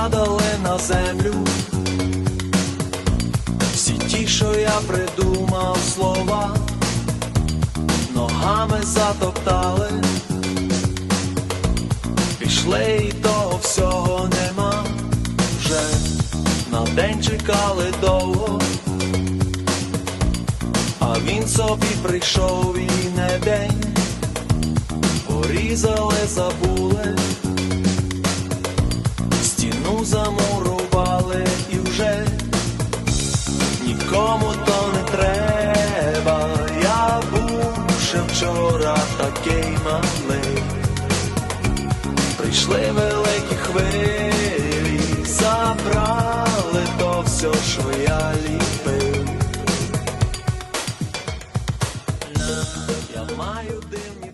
падали на землю. Всі ті, що я придумав слова, ногами затоптали, пішли і того всього нема. Вже на день чекали довго, а він собі прийшов і не день, порізали, забули, нікому то не треба. Я був ще вчора такий малий. Прийшли великі хвилі, забрали то все, що я ліпив. Я маю дивні